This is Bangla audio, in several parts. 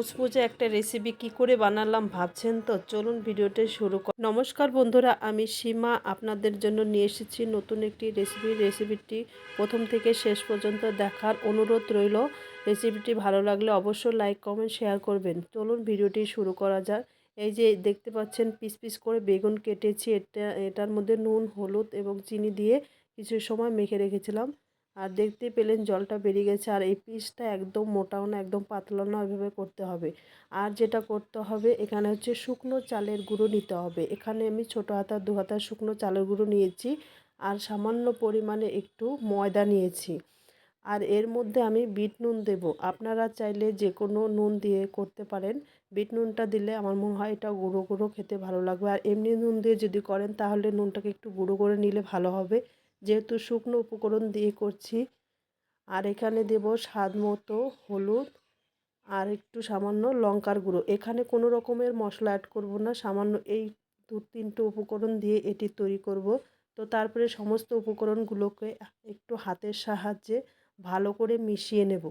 মুচমুচে একটা রেসিপি কি করে বানালাম ভাবছেন তো? চলুন ভিডিওটা শুরু কর নমস্কার বন্ধুরা, আমি সীমা। আপনাদের জন্য নিয়ে এসেছি নতুন একটি রেসিপি রেসিপিটি প্রথম থেকে শেষ পর্যন্ত দেখার অনুরোধ রইল। রেসিপিটি ভালো লাগলে অবশ্যই লাইক কমেন্ট শেয়ার করবেন। চলুন ভিডিওটি শুরু করা যাক। এই যে দেখতে পাচ্ছেন পিস পিস করে বেগুন কেটেছি। এটা, এটার মধ্যে নুন, হলুদ এবং চিনি দিয়ে কিছু সময় মেখে রেখেছিলাম। আর দেখতে পেলেন জলটা বেরিয়ে গেছে আর এই পিসটা একদম মোটাও না, একদম পাতলা না, ওইভাবে করতে হবে। আর যেটা করতে হবে, এখানে হচ্ছে শুকনো চালের গুঁড়ো নিতে হবে। এখানে আমি ছোটো হাতা, দু হাতা শুকনো চালের গুঁড়ো নিয়েছি আর সামান্য পরিমাণে একটু ময়দা নিয়েছি। আর এর মধ্যে আমি বিট নুন দেব। আপনারা চাইলে যে কোনো নুন দিয়ে করতে পারেন। বিট নুনটা দিলে আমার মনে হয় এটা গুঁড়ো গুঁড়ো খেতে ভালো লাগবে। আর এমনি নুন দিয়ে যদি করেন, তাহলে নুনটাকে একটু গুঁড়ো করে নিলে ভালো হবে। যেহেতু শুকনো উপকরণ দিয়ে করছি। আর এখানে দেব স্বাদ মতো হলুদ আর একটু সামান্য লঙ্কার গুঁড়ো। এখানে কোনো রকমের মশলা অ্যাড করব না, সামান্য এই দু তিনটে উপকরণ দিয়ে এটি তৈরি করব। তো তারপরে সমস্ত উপকরণগুলোকে একটু হাতের সাহায্যে ভালো করে মিশিয়ে নেব।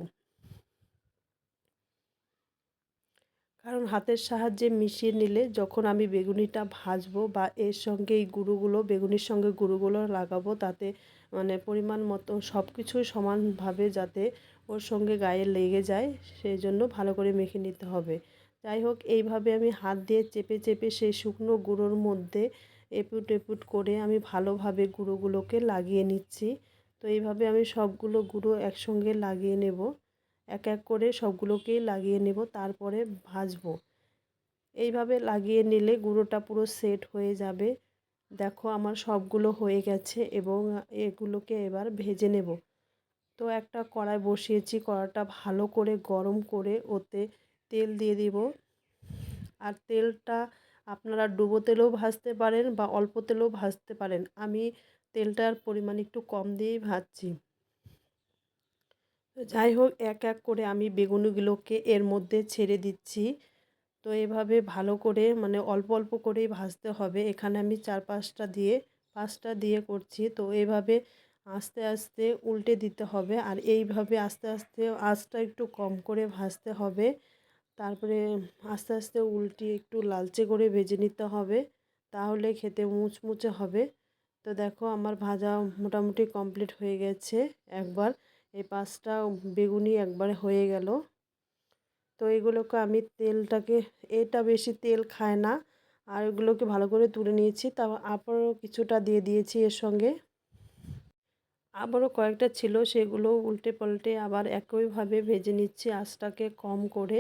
কারণ হাতের সাহায্যে মিশিয়ে নিলে যখন আমি বেগুনিটা ভাজবো বা এর সঙ্গে এই গুঁড়োগুলো, বেগুনির সঙ্গে গুঁড়োগুলো লাগাবো, তাতে মানে পরিমাণ মতো সব কিছুই সমানভাবে যাতে ওর সঙ্গে গায়ে লেগে যায় সেই জন্য ভালো করে মেখে নিতে হবে। যাই হোক, এইভাবে আমি হাত দিয়ে চেপে চেপে সেই শুকনো গুঁড়োর মধ্যে এপুট এপুট করে আমি ভালোভাবে গুঁড়োগুলোকে লাগিয়ে নিচ্ছি। তো এইভাবে আমি সবগুলো গুঁড়ো একসঙ্গে লাগিয়ে নেব। এক এক করে সবগুলোকেই লাগিয়ে নেব, তারপরে ভাজবো। এইভাবে লাগিয়ে নিলে গুঁড়োটা পুরো সেট হয়ে যাবে। দেখো আমার সবগুলো হয়ে গেছে এবং এগুলোকে এবার ভেজে নেব। তো একটা কড়াই বসিয়েছি কড়াটা ভালো করে গরম করে ওতে তেল দিয়ে দিব। আর তেলটা আপনারা ডুবো তেলেও ভাজতে পারেন বা অল্প তেলেও ভাজতে পারেন। আমি তেলটার পরিমাণ একটু কম দিয়েই ভাজছি। যাই হোক, এক এক করে আমি বেগুনগুলোকে এর মধ্যে ছেড়ে দিচ্ছি। তো এভাবে ভালো করে মানে অল্প অল্প করেই ভাজতে হবে। এখানে আমি চার পাঁচটা দিয়ে পাঁচটা দিয়ে করছি। তো এভাবে আস্তে আস্তে উল্টে দিতে হবে। আর এইভাবে আস্তে আস্তে আঁচটা একটু কম করে ভাজতে হবে। তারপরে আস্তে আস্তে উল্টি একটু লালচে করে ভেজে নিতে হবে। তাহলে খেতে মুচমুচে হবে। তো দেখো, আমার ভাজা মোটামুটি কমপ্লিট হয়ে গেছে একবার। এই পাঁচটা বেগুনি একবারে হয়ে গেল। তো এগুলোকে আমি তেলটাকে, এটা বেশি তেল খায় না। আর এগুলোকে ভালো করে তুলে নিয়েছি। তারপর আবারও কিছুটা দিয়ে দিয়েছি এর সঙ্গে। আবারও কয়েকটা ছিল, সেগুলো উল্টে পাল্টে আবার একইভাবে ভেজে নিচ্ছি আঁচটাকে কম করে।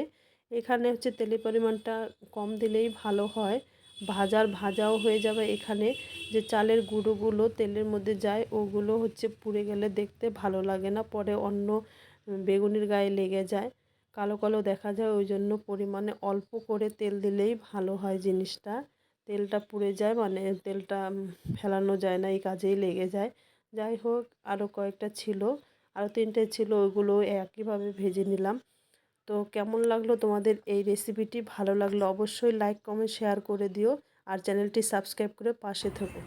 এখানে হচ্ছে তেলের পরিমাণটা কম দিলেই ভালো হয়। ভাজার ভাজাও হয়ে যাবে এখানে। যে চালের গুঁড়োগুলো তেলের মধ্যে যায়, ওগুলো হচ্ছে পুড়ে গেলে দেখতে ভালো লাগে না, পরে অন্য বেগুনির গায়ে লেগে যায়। কালো কালো দেখা যায়, ওই জন্য পরিমাণে অল্প করে তেল দিলেই ভালো হয় জিনিসটা। তেলটা পুড়ে যায় মানে তেলটা ফেলানো যায় না, এই কাজেই লেগে যায়। যাই হোক আরও কয়েকটা ছিল আরও তিনটে ছিল ওইগুলো একইভাবে ভেজে নিলাম। তো কেমন লাগল তোমাদের এই রেসিপিটি ভালো লাগল অবশ্যই লাইক কমেন্ট শেয়ার করে দিও। আর চ্যানেলটি সাবস্ক্রাইব করে পাশে থেকো।